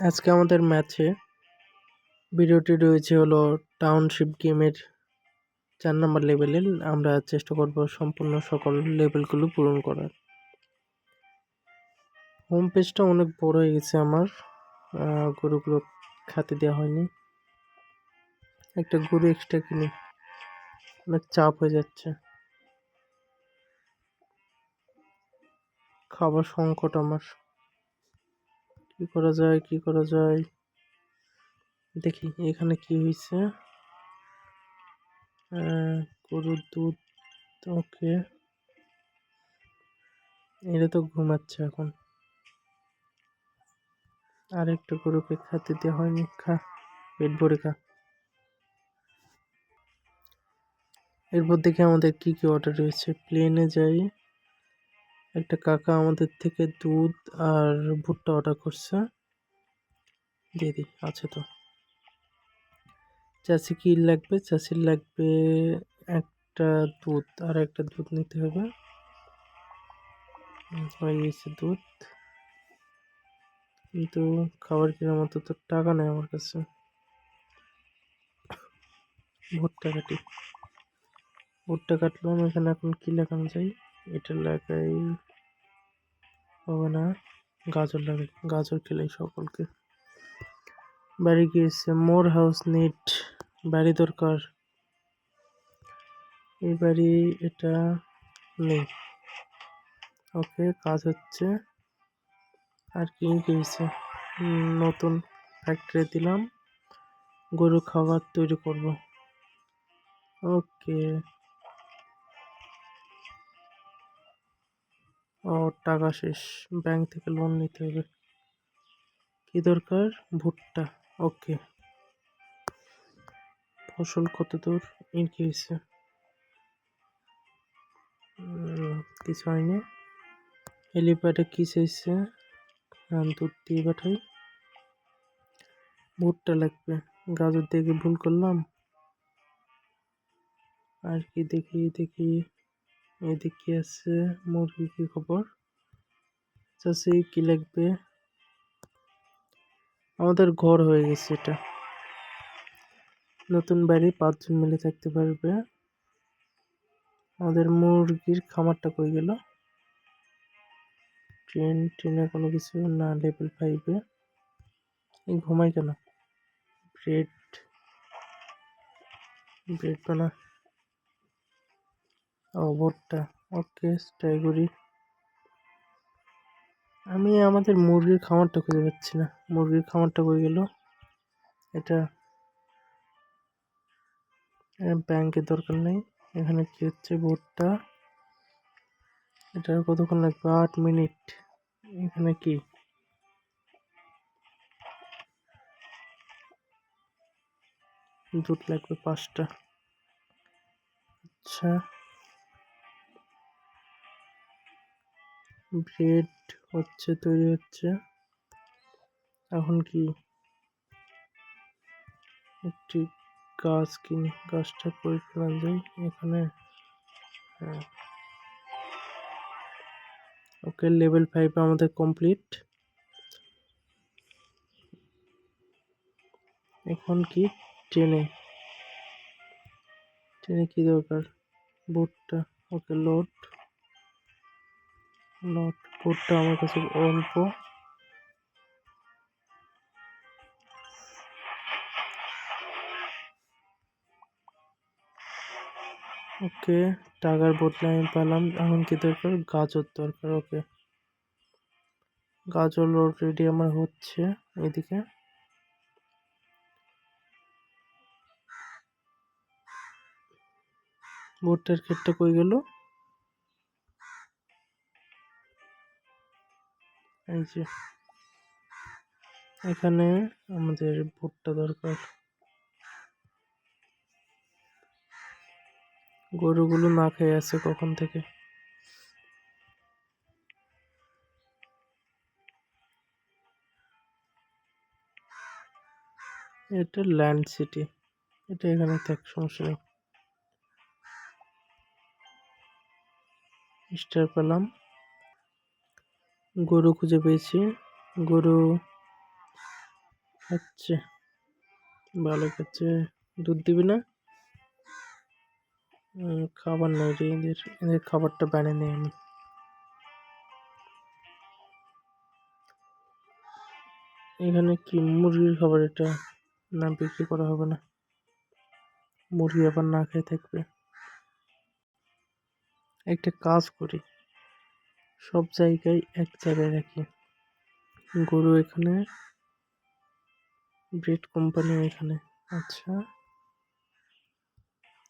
আজকে আমাদের ম্যাচে ভিডিওটি রয়েছে হলো টাউনশিপ গেমের চার নম্বর লেভেলের আমরা চেষ্টা করব সম্পূর্ণ সকল লেভেলগুলো পূরণ করার। হোম পেজটা অনেক বড় হয়ে গেছে আমার। গরুগুলো খাতে দেওয়া হয়নি। একটা গরু এক্সট্রা কিনি অনেক চাপ হয়ে যাচ্ছে। খাবার সংকট আমার। কি করা যায়, কি করা যায়? দেখি, এখানে কি হয়েছে গরুর দুধ, ওকে। এটা তো ঘুমাচ্ছে এখন। আর একটা গরুকে খাতে দেওয়া হয়নি, খা, পেট ভরে খা। এরপর দেখি আমাদের কি কি অর্ডার রয়েছে। প্লেনে যাই। একটা কাকা আমাদের থেকে দুধ আর ভুট্টা অর্ডার করছে। দিয়ে দিই, আছে তো। চাষি কি লাগবে? চাষির লাগবে একটা দুধ, আর একটা দুধ নিতে হবে। দুধ। কিন্তু খাবার কেনার মতো তো টাকা নেই আমার কাছে। ভুট্টা কাটি। ভুট্টা কাটলাম, এখানে এখন কী লাগানো যায়? এটা লাগাই হবে না। গাজর লাগাই, গাজর খেলাই সকলকে। বাড়ি গিয়েছে, মোর হাউস নিট বাড়ি দরকার। এই বাড়ি এটা নেই। ওকে, কাজ হচ্ছে। আর কি হয়েছে নতুন ফ্যাক্টরি দিলাম। গরু খাবার তৈরি করব। ওকে। ও, টাকা শেষ। ব্যাংক থেকে লোন নিতে হবে। কি দরকার? ভুট্টা। ওকে ফসল কত দূর? ইনক্রিয়েছে কিছু হয়নি। হেলিপ্যাডে কি চাইছে? দুধ দিয়ে পাঠাই। ভুট্টা লাগবে। গাজর দেখে ভুল করলাম? আর কি দেখি দেখি। এদিকে আছে মুরগি কি খবর? চাষি কি লাগবে? আমাদের ঘর হয়ে গেছে এটা। নতুন বাড়ি, পাঁচজন মিলে থাকতে পারবে। আমাদের মুরগির খামারটা কই গেল? ট্রেন, ট্রেনে কোনো কিছু না, লেভেল ফাইভে এই ঘুমাই কেন? ব্রেড ব্রেড বানা ও ভোটটা ওকে ট্রাই করি। আমি আমাদের মুরগির খামারটা খুঁজে পাচ্ছি না। মুরগির খামারটা কই গেল? এটা ব্যাংকের দরকার নেই। এখানে কি হচ্ছে? ভোটটা। এটার কতক্ষণ লাগবে? আট মিনিট। এখানে কি? দুধ লাগবে পাঁচটা। আচ্ছা। ব্রেড হচ্ছে, তৈরি হচ্ছে। এখন কি? একটি গাছ কিনি, গাছটা করে ফেলা যায় এখানে হ্যাঁ। ওকে, লেভেল ফাইভ আমাদের কমপ্লিট। এখন কি? ট্রেনে ট্রেনে কি দরকার? বুটটা, ওকে, লোড। বুটটা আমার কাছে অল্প। ওকে, টাকার বদলে আমি পেলাম। এখন কি দরকার? গাজর দরকার, ওকে। গাজর অলরেডি আমার হচ্ছে, এদিকে। ভুট্টার ক্ষেতটা কই গেল? এই যে, এখানে আমাদের ভুট্টা দরকার। গরুগুলো না খেয়ে আছে কখন থেকে? এটা ল্যান্ড সিটি, এটা এখানে থাক, সমস্যা নেই। স্টার পেলাম। গরু খুঁজে পেয়েছি। গরু খাচ্ছে। ভালো খাচ্ছে। দুধ দিবি না? খাবার নেই রে এদের। এদের খাবারটা বানিয়ে নেই আমি। এখানে কি মুরগির খাবার এটা? না বিক্রি করা হবে না। মুরগি আবার না খেয়ে থাকবে। একটা কাজ করি। সব জায়গায় এক জায়গায় রাখি। গরু এখানে ব্রিড কোম্পানি এখানে। আচ্ছা।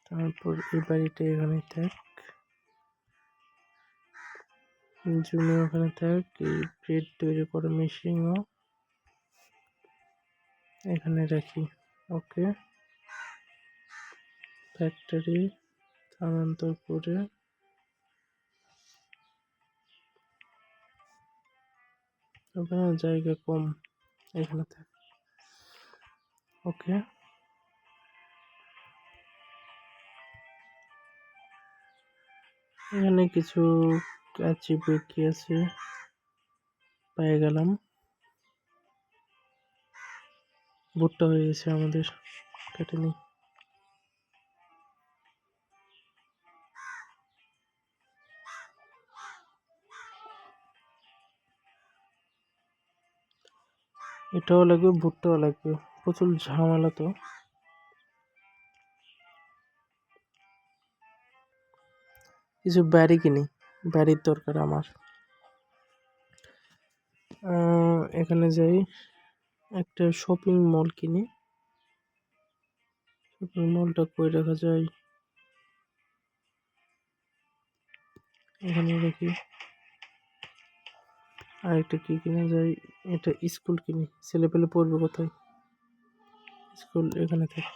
তারপর এই বাড়িটা এখানে থাক। জমি ওখানে থাক। এই ব্রেড তৈরি করা মেশিনও এখানে রাখি। ওকে ফ্যাক্টরি স্থানান্তর করে ওখানে জায়গা কম এখানে ওকে। এখানে কিছু কাচি বেঁকি আছে। পেয়ে গেলাম। ভুট্টা হয়ে গেছে আমাদের। কেটে নিই। এটাও লাগবে, ভুট্টাও লাগবে। প্রচুর ঝামেলা তো। কিছু ব্যারি কিনি ব্যারির দরকার আমার। এখানে যাই, একটা শপিং মল কিনি। শপিং মলটা কই রাখা যায়? এখানে রাখি। আর একটা কি কিনা যায় এটা স্কুল কিনি। ছেলে পেলে পড়বে কোথায়? স্কুল এখানে থাক।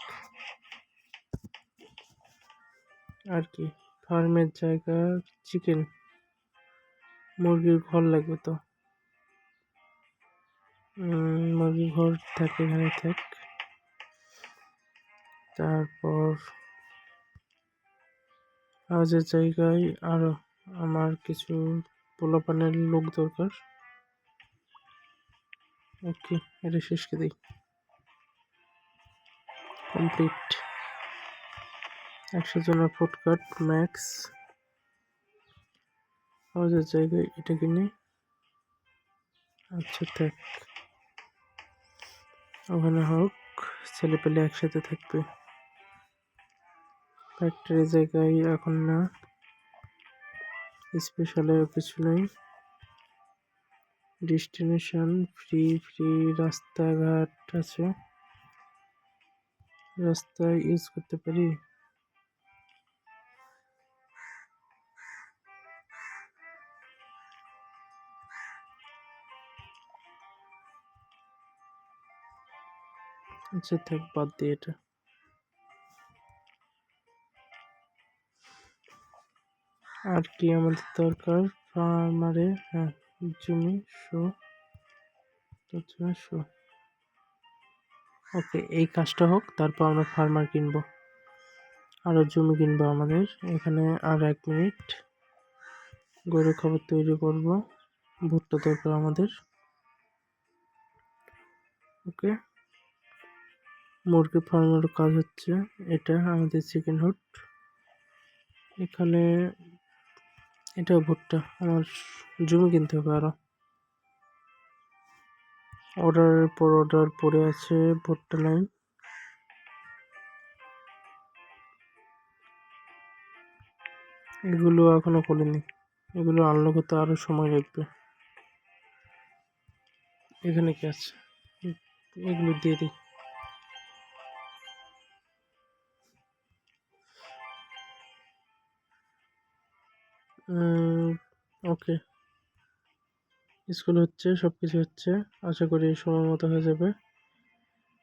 আর কি? ফার্মের জায়গা চিকেন মুরগির ঘর লাগবে তো। মুরগির ঘর থাকে, এখানে থাক। তারপর কাজের জায়গায় আরও আমার কিছু পোলাপানের লোক দরকার। ওকে, এটা শেষ করে দিই। কমপ্লিট একশো জনের ফুডকার্ট ম্যাক্স। কাজের জায়গায় এটা কিনে। আচ্ছা থাক। ওখানে হোক, ছেলে পেলে একসাথে থাকবে। ফ্যাক্টরি জায়গায় এখন না। স্পেশাল কিছু নেই। ডেস্টিনেশন, ফ্রি ফ্রি রাস্তাঘাট আছে। রাস্তায় ইউজ করতে পারি? আচ্ছা থাক, বাদ দিয়ে এটা। আর কি আমাদের দরকার? ফার্মারে? হ্যাঁ। জমি শো শো। ওকে, এই কাজটা হোক, তারপর আমরা ফার্মার কিনবো। আরও জমি কিনবো আমাদের। এখানে আর এক মিনিট গরু খাবার তৈরি করব। ভুট্টা দরকার আমাদের। ওকে। মুরগি ফার্মের কাজ হচ্ছে। এটা আমাদের চিকেন হুট এখানে এটা ভুট্টা। আমার জমি কিনতে হবে আরও অর্ডারের পর অর্ডার পড়ে আছে ভুট্টা লাইন এগুলো এখনও খুলিনি। এগুলো আনলক হতে আরও সময় লাগবে। এখানে কি আছে? এগুলো দিয়ে দিই। ওকে স্কুল হচ্ছে সব কিছু হচ্ছে। আশা করি সময় মতো হয়ে যাবে।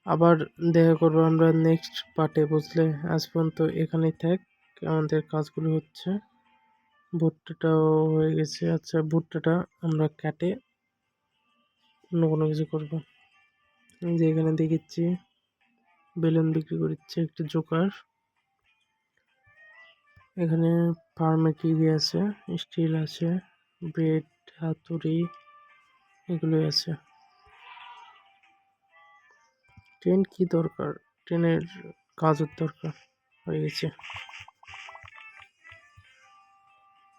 আবার দেখা করব আমরা নেক্সট পার্টে বুঝলে? আজ পর্যন্ত এখানেই থাক। আমাদের কাজগুলো হচ্ছে। ভুট্টাটাও হয়ে গেছে। আচ্ছা ভুট্টাটা আমরা কাটে অন্য কোনো কিছু করব। যে এখানে দেখিচ্ছি। বেলুন বিক্রি করছে একটি জোকার। এখানে ফার্মে কি কি আছে, স্টিল আছে ব্রেড হাতুড়ি এগুলো আছে। ট্রেন কি দরকার? ট্রেনের কাজের দরকার হয়ে গেছে।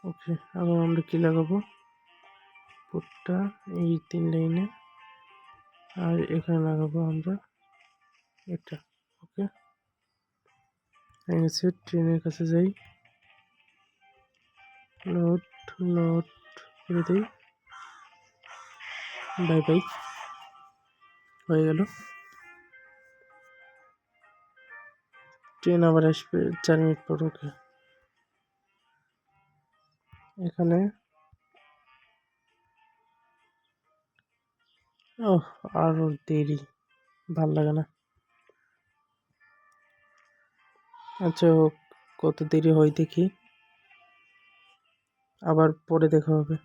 ওকে, আবার আমরা কি লাগাবো? ভুট্টা এই তিন লাইনে। আর এখানে লাগাবো আমরা এটা, ওকে? হয়ে গেছে ট্রেনের কাছে যাই। লোড লোড করে দিই বাই বাই হয়ে গেল। ট্রেন আবার আসবে, চার মিনিট পর ওকে এখানে ও আরও দেরি। ভালো লাগে না। আচ্ছা হোক, কত দেরি হয় দেখি। আবার পরে দেখা হবে।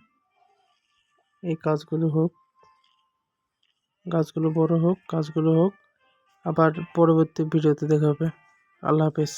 এই কাজগুলো হোক গাছগুলো বড় হোক, কাজগুলো হোক, আবার পরবর্তী ভিডিওতে দেখা হবে। আল্লাহ হাফেজ।